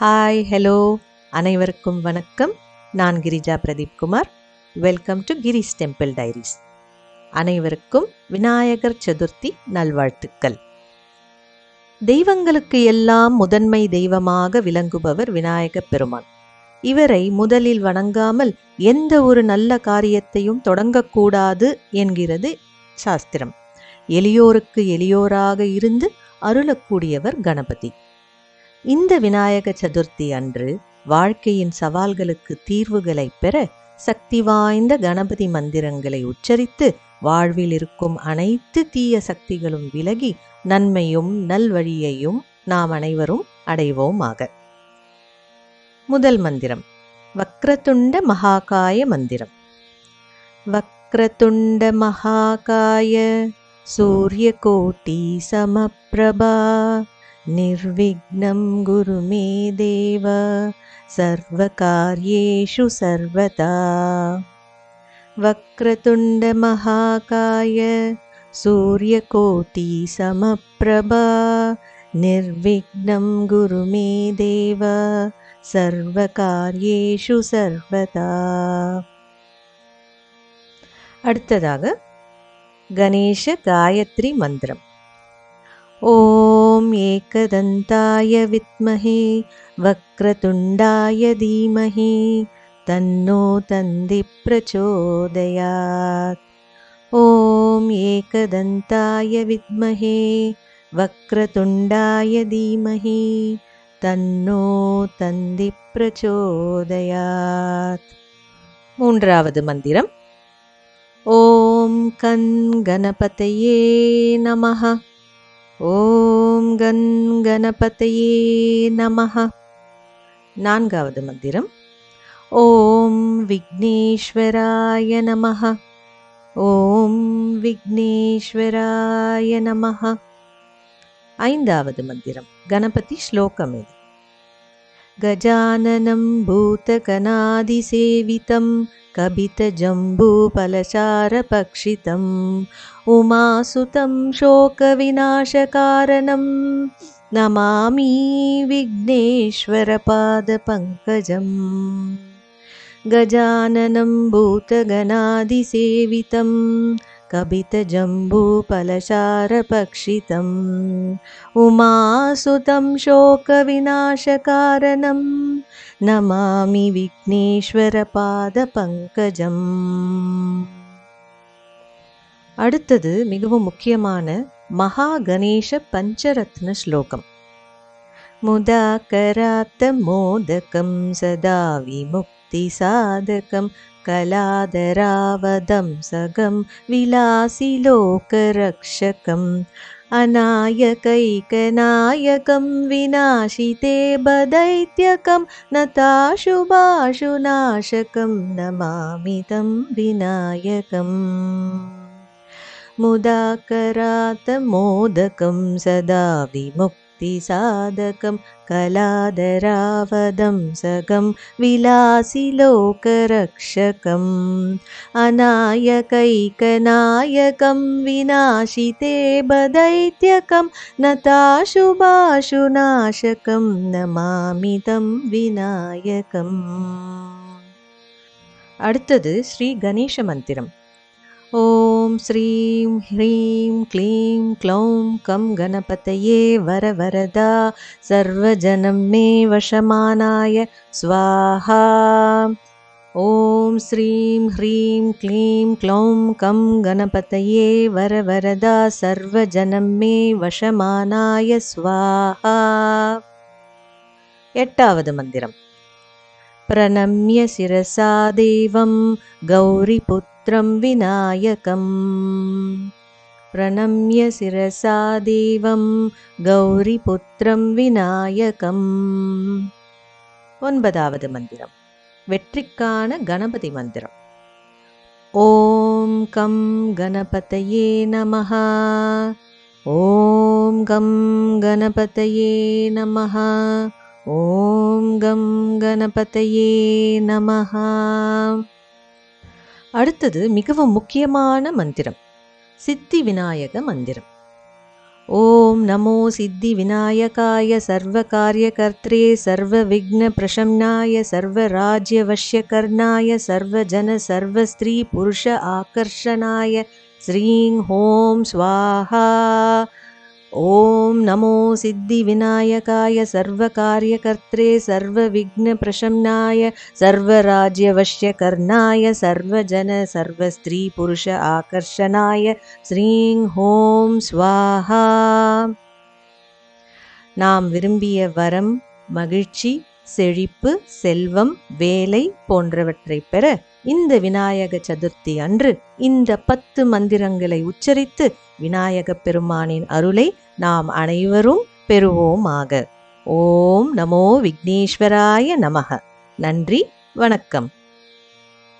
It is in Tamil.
ஹாய் ஹலோ அனைவருக்கும் வணக்கம். நான் Girija Pradeep Kumar. Welcome to Kris temple diaries அனைவருக்கும் விநாயகர் சதுர்த்தி நல்வாழ்த்துக்கள். தெய்வங்களுக்கு எல்லாம் முதன்மை தெய்வமாக விளங்குபவர் விநாயகப் பெருமான். இவரை முதலில் வணங்காமல் எந்த ஒரு நல்ல காரியத்தையும் தொடங்கக்கூடாது என்கிறது சாஸ்திரம். எளியோருக்கு எளியோராக இருந்து அருளக்கூடியவர் கணபதி. இந்த விநாயக சதுர்த்தி அன்று வாழ்க்கையின் சவால்களுக்கு தீர்வுகளை பெற சக்தி வாய்ந்த கணபதி மந்திரங்களை உச்சரித்து வாழ்வில் இருக்கும் அனைத்து தீய சக்திகளும் விலகி நன்மையும் நல்வழியையும் நாம் அனைவரும் அடைவோமாக. முதல் மந்திரம் வக்ரதுண்ட மகாகாய மந்திரம். வக்ரதுண்ட மகாகாய சூரியகோட்டி சமப்பிரபா निर्विघ्नं गुरु मे देव सर्वकार्येषु सर्वदा वक्रतुण्डमहाकाय सूर्यकोटिसमप्रभा निर्विघ्नं गुरु मे देव सर्वकार्येषु सर्वदा அடுத்ததாக கணேஷ காயத்ரி மந்திரம் ॐ एकदन्ताय विद्महे वक्रतुण्डाय धीमहि तन्नो तन्दिप्रचोदयात् ॐ एकदन्ताय विद्महे वक्रतुण्डाय धीमहि तन्नो तन्ति प्रचोदयात्। मून्रावद् मन्दिरम्। ॐ कन् गणपतये नमः। ஓம் கண் கணபதையே நமஹ. நான்காவது மந்திரம். ஓம் விக்னேஸ்வராய நமஹ. ஓம் விக்னேஸ்வராய நமஹ. ஐந்தாவது மந்திரம். கணபதி ஸ்லோகம் இது गजाननं भूतकनादिसेवितं कवितजम्बूपलचारपक्षितम् उमासुतं शोकविनाशकारणं नमामि विघ्नेश्वरपादपङ्कजम् गजाननं भूतगणादिसेवितम् कबितजम्बूफलचारपक्षितम् उमासुतं शोकविनाशकारणं நமாமி விக்னேஸ்வர பாத பங்கஜம் அடுத்தது மிகவும் முக்கியமான மகா கணேச பஞ்சரத்ன ஸ்லோகம் முதாகராத்த மோதகம் சதா விமுக்தி भक्तिसाधकं कलादरावदं सगं विलासिलोकरक्षकम् अनायकैकनायकं विनाशिते बदैत्यकं न ताशुपाशुनाशकं न विनायकम्। मुदाकरात् मोदकं सदा विमुक् विमुक्तिसाधकं कलादरावदं सगं विलासि लोकरक्षकम् अनायकैकनायकं विनाशिते बदैत्यकं नताशुभाशुनाशकं नमामि तं விநாயகம் அடுத்தது ஸ்ரீ கணேச மந்திரம் ஓம் ஸ்ரீம் ஹ்ரீம் க்ளீம் க்ளௌம் கம் கணபதையே வர வரதா. சர்வஜனம் மே வசமானாய ஸ்வாஹா. ஓம் ஸ்ரீம் ஹ்ரீம் க்ளீம் க்ளௌம் கம் கணபதையே வர வரதா. சர்வஜனம் மே வசமானாய ஸ்வாஹா. எட்டாவது மந்திரம். பிரணம்ய சிரசா தெய்வம் கௌரி புத் गौरिपुत्रं विनायकम् प्रणम्य शिरसा देवं गौरिपुत्रं विनायकम् ஒன்பதாவது மந்திரம் வெற்றிக்கான கணபதி மந்திரம் ஓம் கம் கணபதையே நமஹ ஓம் கம் கணபதையே நமஹ ஓம் கம் கணபதையே நமஹ அடுத்தது மிகவும் முக்கியமான மந்திரம் சித்தி விநாயக மந்திரம். ஓம் நமோ சித்தி விநாயகாய சர்வ காரியகர்த்தே சர்வ விக்ன பிரசம்னாய சர்வ ராஜ்ய வஷ்யகர்ணாய சர்வ ஜன சர்வ ஸ்திரீ புருஷ ஆகர்ஷனாய ஸ்ரீங் ஹோம் ஸ்வாஹா. ॐ नमो सिद्धिविनायकाय सर्वकार्यकर्त्रे सर्वविघ्नप्रशमनाय सर्वराज्यवश्यकर्णाय सर्वजन सर्वस्त्रीपुरुष आकर्षणाय ஸ்ரீங் ஹோம் ஸ்வாஹா நாம் விரும்பிய வரம் மகிழ்ச்சி செழிப்பு செல்வம் வேலை போன்றவற்றை பெற இந்த விநாயக சதுர்த்தி அன்று இந்த பத்து மந்திரங்களை உச்சரித்து விநாயகப் பெருமானின் அருளை நாம் அனைவரும் பெறுவோமாக. ஓம் நமோ விக்னேஸ்வராய நமக. நன்றி வணக்கம்.